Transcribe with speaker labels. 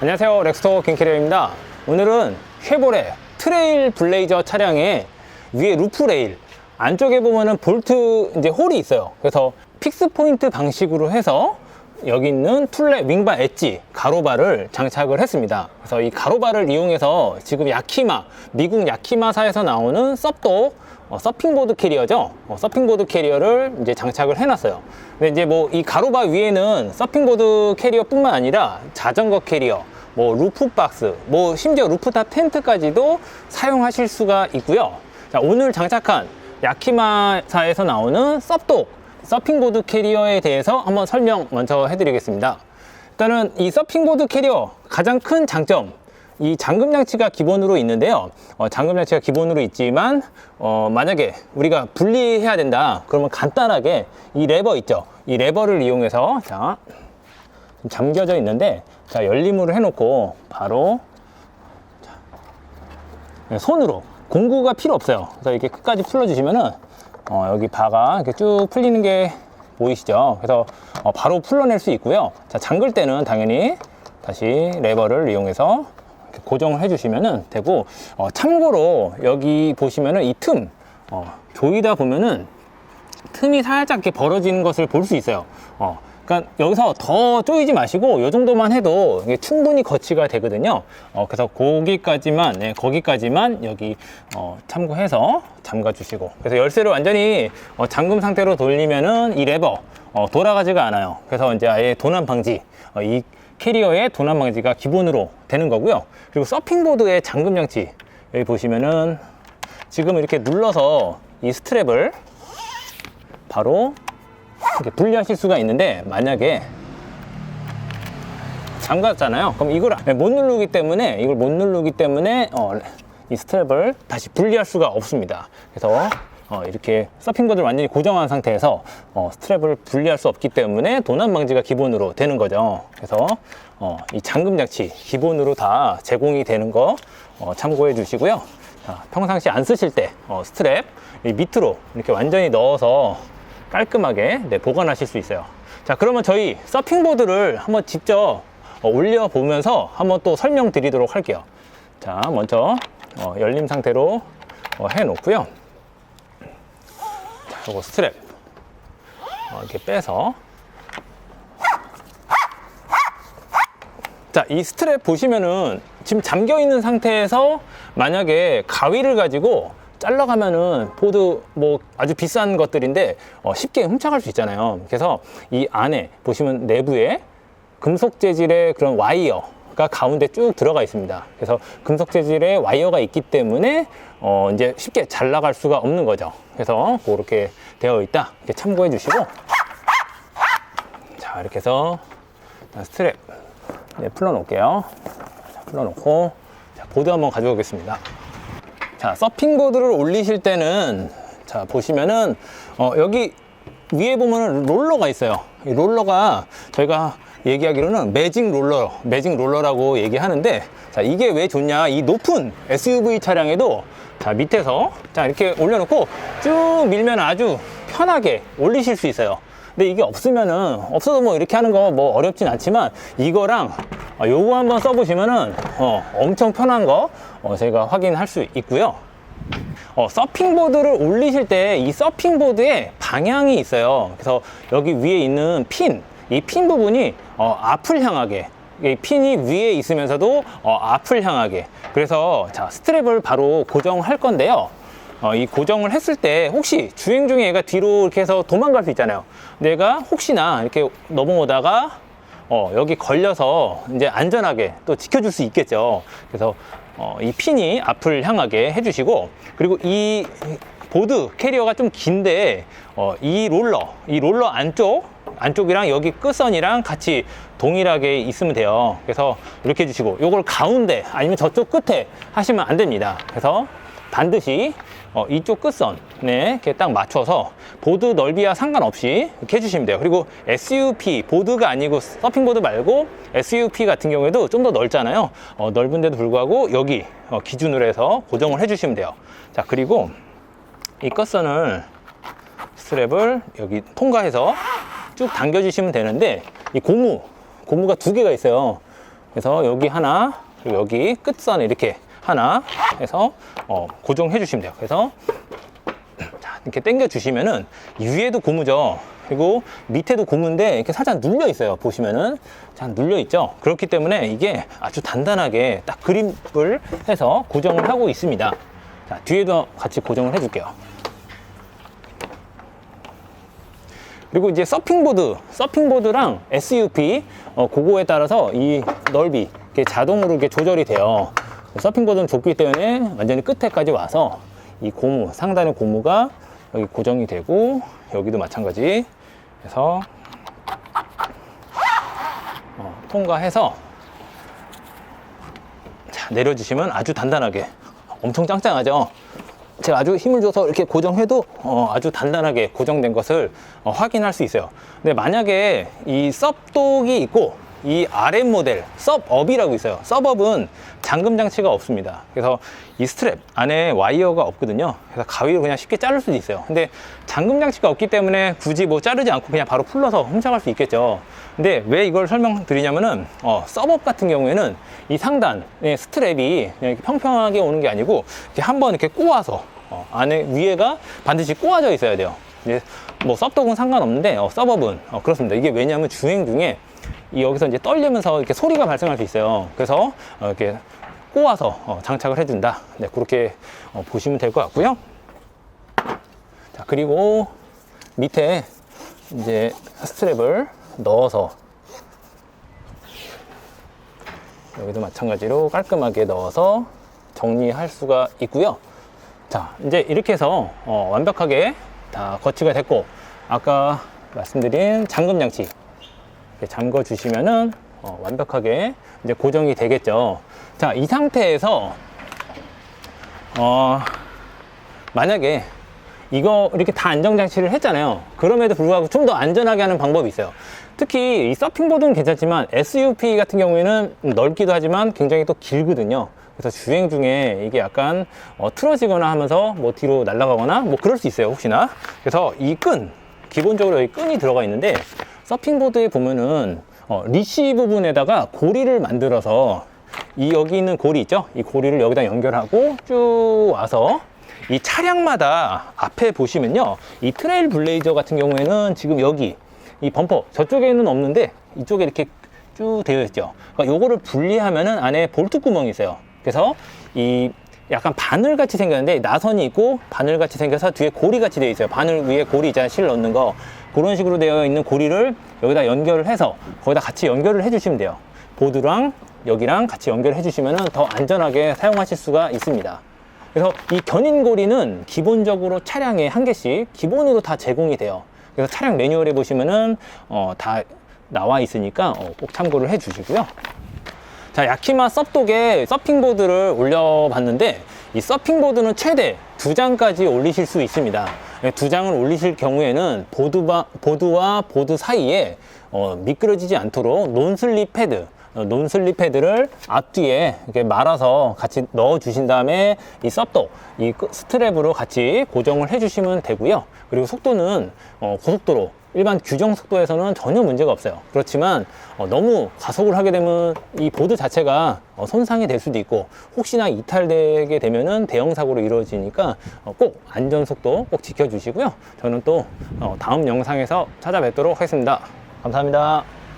Speaker 1: 안녕하세요. 렉스토 킹캐리어입니다. 오늘은 쉐보레 트레일 블레이저 차량의 위에 루프 레일 안쪽에 보면은 볼트 이제 홀이 있어요. 그래서 픽스 포인트 방식으로 해서 여기 있는 툴레 윙바 엣지 가로바를 장착을 했습니다 그래서 이 가로바를 이용해서 지금 야키마 미국 야키마사에서 나오는 섭도 어, 서핑보드 캐리어죠. 어, 서핑보드 캐리어를 이제 장착을 해놨어요. 근데 이제 뭐 이 가로바 위에는 서핑보드 캐리어뿐만 아니라 자전거 캐리어, 뭐 루프박스, 뭐 심지어 루프탑 텐트까지도 사용하실 수가 있고요. 자, 오늘 장착한 야키마사에서 나오는 섭도 서핑보드 캐리어에 대해서 한번 설명 먼저 해드리겠습니다. 일단은 이 서핑보드 캐리어 가장 큰 장점 이 잠금 장치가 기본으로 있는데요. 어, 잠금 장치가 기본으로 있지만 어, 만약에 우리가 분리해야 된다. 그러면 간단하게 이 레버 있죠. 이 레버를 이용해서 자 잠겨져 있는데 자 열림으로 해놓고 바로 자, 네, 손으로 공구가 필요 없어요. 그래서 이렇게 끝까지 풀어주시면은 어, 여기 바가 이렇게 쭉 풀리는 게 보이시죠? 그래서 어, 바로 풀어낼 수 있고요. 자 잠글 때는 당연히 다시 레버를 이용해서 고정을 해주시면 되고 어, 참고로 여기 보시면은 이틈 어, 조이다 보면은 틈이 살짝 이렇게 벌어지는 것을 볼 수 있어요. 어, 그러니까 여기서 더 조이지 마시고 이 정도만 해도 충분히 거치가 되거든요. 어, 그래서 거기까지만, 네, 거기까지만 여기 어, 참고해서 잠가 주시고. 그래서 열쇠를 완전히 어, 잠금 상태로 돌리면은 이 레버 어, 돌아가지가 않아요. 그래서 이제 아예 도난 방지, 어, 이 캐리어의 도난 방지가 기본으로 되는 거고요. 그리고 서핑보드의 잠금 장치 여기 보시면은 지금 이렇게 눌러서 이 스트랩을 바로 이렇게 분리하실 수가 있는데 만약에 잠갔잖아요. 그럼 이걸 못 누르기 때문에 이걸 못 누르기 때문에 어, 이 스트랩을 다시 분리할 수가 없습니다. 그래서 어, 이렇게 서핑보드를 완전히 고정한 상태에서 어, 스트랩을 분리할 수 없기 때문에 도난 방지가 기본으로 되는 거죠. 그래서 어, 이 잠금 장치 기본으로 다 제공이 되는 거 어, 참고해 주시고요. 자, 평상시 안 쓰실 때 어, 스트랩 이 밑으로 이렇게 완전히 넣어서 깔끔하게 네, 보관하실 수 있어요. 자, 그러면 저희 서핑보드를 한번 직접 어, 올려 보면서 한번 또 설명드리도록 할게요. 자, 먼저 어, 열림 상태로 어, 해 놓고요. 자, 요거 스트랩 어, 이렇게 빼서 자, 이 스트랩 보시면은 지금 잠겨 있는 상태에서 만약에 가위를 가지고 잘라가면은 보드 뭐 아주 비싼 것들인데 어, 쉽게 훔쳐갈 수 있잖아요. 그래서 이 안에 보시면 내부에 금속 재질의 그런 와이어가 가운데 쭉 들어가 있습니다. 그래서 금속 재질의 와이어가 있기 때문에 어, 이제 쉽게 잘 나갈 수가 없는 거죠. 그래서 그렇게 되어 있다. 이렇게 참고해 주시고 자 이렇게 해서 스트랩 네, 풀어 놓을게요. 자, 풀어 놓고 자, 보드 한번 가져오겠습니다. 자, 서핑 보드를 올리실 때는 자, 보시면은 어, 여기 위에 보면은 롤러가 있어요. 이 롤러가 저희가 얘기하기로는 매직 롤러, 매직 롤러라고 얘기하는데 자, 이게 왜 좋냐? 이 높은 SUV 차량에도 자, 밑에서 자, 이렇게 올려놓고 쭉 밀면 아주 편하게 올리실 수 있어요. 근데 이게 없으면은 없어도 뭐 이렇게 하는 거 뭐 어렵진 않지만 이거랑 어, 요거 한번 써보시면은 어, 엄청 편한 거 어, 제가 확인할 수 있고요. 어, 서핑보드를 올리실 때 이 서핑보드에 방향이 있어요. 그래서 여기 위에 있는 핀, 이 핀 부분이 어, 앞을 향하게 이 핀이 위에 있으면서도 어, 앞을 향하게 그래서 자 스트랩을 바로 고정할 건데요. 어, 이 고정을 했을 때 혹시 주행 중에 얘가 뒤로 이렇게 해서 도망갈 수 있잖아요. 내가 혹시나 이렇게 넘어오다가 어, 여기 걸려서 이제 안전하게 또 지켜줄 수 있겠죠. 그래서 어, 이 핀이 앞을 향하게 해주시고 그리고 이 보드 캐리어가 좀 긴데 어, 이 롤러, 이 롤러 안쪽 안쪽이랑 여기 끝선이랑 같이 동일하게 있으면 돼요. 그래서 이렇게 해주시고 요걸 가운데 아니면 저쪽 끝에 하시면 안 됩니다. 그래서 반드시 어, 이쪽 끝선에 이렇게 딱 맞춰서 보드 넓이와 상관없이 이렇게 해주시면 돼요. 그리고 SUP 보드가 아니고 서핑보드 말고 SUP 같은 경우에도 좀 더 넓잖아요. 어, 넓은데도 불구하고 여기 어, 기준으로 해서 고정을 해주시면 돼요. 자 그리고 이 끝선을 스트랩을 여기 통과해서 쭉 당겨주시면 되는데 이 고무 고무가 두 개가 있어요. 그래서 여기 하나, 그리고 여기 끝선에 이렇게 하나 해서 어, 고정해 주시면 돼요. 그래서 자, 이렇게 당겨 주시면은 위에도 고무죠. 그리고 밑에도 고무인데 이렇게 살짝 눌려 있어요. 보시면은 자 눌려 있죠. 그렇기 때문에 이게 아주 단단하게 딱 그립을 해서 고정을 하고 있습니다. 자 뒤에도 같이 고정을 해줄게요. 그리고 이제 서핑보드, 서핑보드랑 SUP, 어, 그거에 따라서 이 넓이 이렇게 자동으로 이렇게 조절이 돼요. 서핑보드는 좁기 때문에 완전히 끝에까지 와서 이 고무, 상단의 고무가 여기 고정이 되고 여기도 마찬가지 해서 어, 통과해서 자, 내려주시면 아주 단단하게 엄청 짱짱하죠. 제가 아주 힘을 줘서 이렇게 고정해도 어, 아주 단단하게 고정된 것을 어, 확인할 수 있어요. 근데 만약에 이 섭독이 있고 이 RM 모델 섭업이라고 있어요. 섭업은 잠금 장치가 없습니다. 그래서 이 스트랩 안에 와이어가 없거든요. 그래서 가위로 그냥 쉽게 자를 수도 있어요. 근데 잠금 장치가 없기 때문에 굳이 뭐 자르지 않고 그냥 바로 풀러서 훔쳐갈 수 있겠죠. 근데 왜 이걸 설명드리냐면은 어, 섭업 같은 경우에는 이 상단 의 스트랩이 그냥 평평하게 오는 게 아니고 이렇게 한번 이렇게 꼬아서 어, 안에 위에가 반드시 꼬아져 있어야 돼요. 이제 뭐 섭독은 상관없는데 어, 서법은 어, 그렇습니다. 이게 왜냐하면 주행 중에 이 여기서 이제 떨리면서 이렇게 소리가 발생할 수 있어요. 그래서 어, 이렇게 꼬아서 어, 장착을 해준다. 네, 그렇게 어, 보시면 될 것 같고요. 자 그리고 밑에 이제 스트랩을 넣어서 여기도 마찬가지로 깔끔하게 넣어서 정리할 수가 있고요. 자, 이제 이렇게 해서 어, 완벽하게 다 거치가 됐고 아까 말씀드린 잠금 장치 잠궈 주시면은 어, 완벽하게 이제 고정이 되겠죠. 자, 이 상태에서 어, 만약에 이거 이렇게 다 안정 장치를 했잖아요. 그럼에도 불구하고 좀 더 안전하게 하는 방법이 있어요. 특히 이 서핑보드는 괜찮지만 SUP 같은 경우에는 넓기도 하지만 굉장히 또 길거든요. 그래서 주행 중에 이게 약간 어, 틀어지거나 하면서 뭐 뒤로 날아가거나 뭐 그럴 수 있어요. 혹시나. 그래서 이 끈, 기본적으로 여기 끈이 들어가 있는데 서핑보드에 보면은 어, 리시 부분에다가 고리를 만들어서 이 여기 있는 고리 있죠? 이 고리를 여기다 연결하고 쭉 와서 이 차량마다 앞에 보시면요. 이 트레일 블레이저 같은 경우에는 지금 여기 이 범퍼 저쪽에는 없는데 이쪽에 이렇게 쭉 되어 있죠. 그러니까 요거를 분리하면은 안에 볼트 구멍이 있어요. 그래서 이 약간 바늘 같이 생겼는데 나선이 있고 바늘 같이 생겨서 뒤에 고리 같이 되어 있어요. 바늘 위에 고리 있잖아요. 실 넣는 거. 그런 식으로 되어 있는 고리를 여기다 연결을 해서 거기다 같이 연결을 해 주시면 돼요. 보드랑 여기랑 같이 연결해 주시면 더 안전하게 사용하실 수가 있습니다. 그래서 이 견인고리는 기본적으로 차량에 한 개씩 기본으로 다 제공이 돼요. 그래서 차량 매뉴얼에 보시면은 어, 다 나와 있으니까 어, 꼭 참고를 해 주시고요. 자, 야키마 섭독에 서핑보드를 올려봤는데 이 서핑보드는 최대 두 장까지 올리실 수 있습니다. 네, 두 장을 올리실 경우에는 보드와, 보드와 보드 사이에 어, 미끄러지지 않도록 논슬립 패드 어, 논슬립 패드를 앞뒤에 이렇게 말아서 같이 넣어 주신 다음에 이 섭도 이 끄- 스트랩으로 같이 고정을 해 주시면 되고요 그리고 속도는 어, 고속도로 일반 규정 속도에서는 전혀 문제가 없어요. 그렇지만 어, 너무 가속을 하게 되면 이 보드 자체가 어, 손상이 될 수도 있고 혹시나 이탈되게 되면은 대형 사고로 이루어지니까 어, 꼭 안전 속도 꼭 지켜 주시고요. 저는 또 어, 다음 영상에서 찾아뵙도록 하겠습니다. 감사합니다